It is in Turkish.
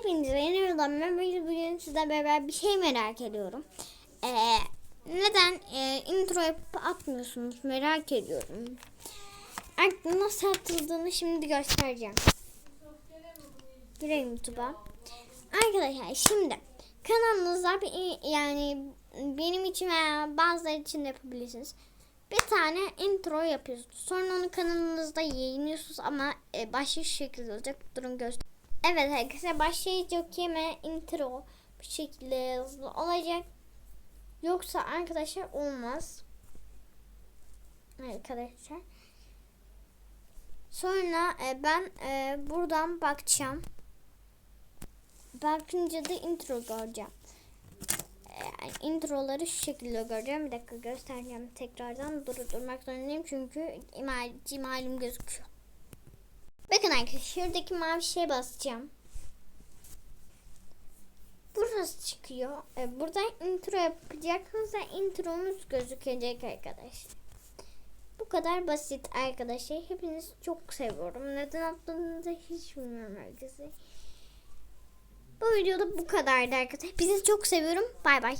Hepinize yeni yıldan ben bugün sizle beraber bir şey merak ediyorum. Ee, neden e, intro yapıp atmıyorsunuz merak ediyorum. Artık nasıl atıldığını şimdi göstereceğim. Girelim YouTube'a. Arkadaşlar şimdi kanalınızda bir, yani benim için veya bazıları için de yapabilirsiniz. Bir tane intro yapıyorsunuz. Sonra onu kanalınızda yayınlıyorsunuz ama e, başka şekilde olacak. Durun göster. Evet başlayıcı yok yeme intro bu şekilde hızlı olacak. Yoksa arkadaşlar olmaz. Arkadaşlar. Sonra e, ben e, buradan bakacağım. Bakınca da intro göreceğim. Yani introları şu şekilde göreceğim. Bir dakika göstereceğim tekrardan. Durdurmak zorundayım çünkü imal, imalim gözüküyor. Arkadaşlar şuradaki mavi şeye basacağım. Burası çıkıyor. E, buradan intro yapacaksınız da intromuz gözükecek arkadaşlar. Bu kadar basit arkadaşlar. Hepinizi çok seviyorum. Neden attığınızı hiç bilmiyorum herkese. Bu videoda bu kadardı arkadaşlar. Bizi çok seviyorum. Bay bay.